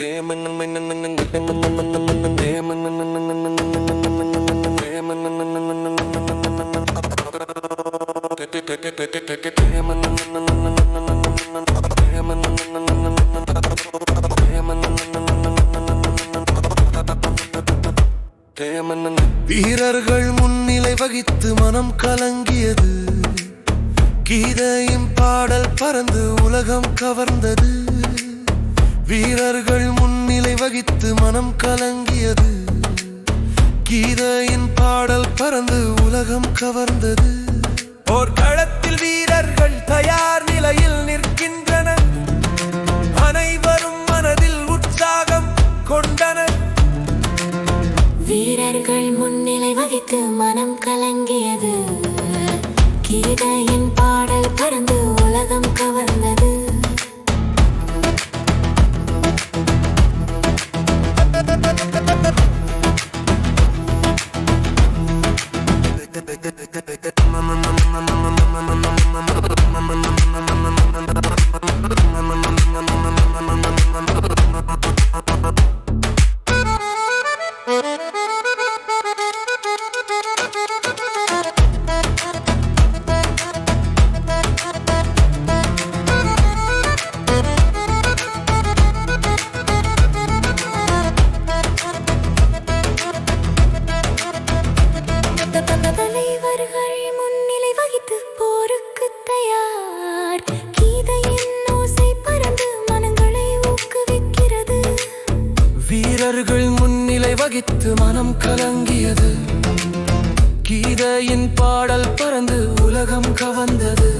ദേമങ്ങൾ മിന്നുന്ന வீரர்கள் முன்னிலை வகித்து மனம் கலங்கியது. கீதையின் பாடல் பறந்து உலகம் கவர்ந்தது. வீரர்கள் முன்னிலை வகித்து மனம் கலங்கியது. கீதையின் பாடல் பறந்து உலகம் கவர்ந்தது. போர்க்களத்தில் வீரர்கள் தயார் நிலையில் நிற்கின்றனர் அனைவரும் மனதில் உற்சாகம் கொண்டனர். வீரர்கள் முன்னிலை வகித்து மனம் கலங்கியது. கீதையின் பாடல் பறந்து உலகம் கவர்ந்தது. வீரர்கள் முன்னிலை வகித்து மனம் கலங்கியது. கீதையின் பாடல் பறந்து உலகம் கவர்ந்தது.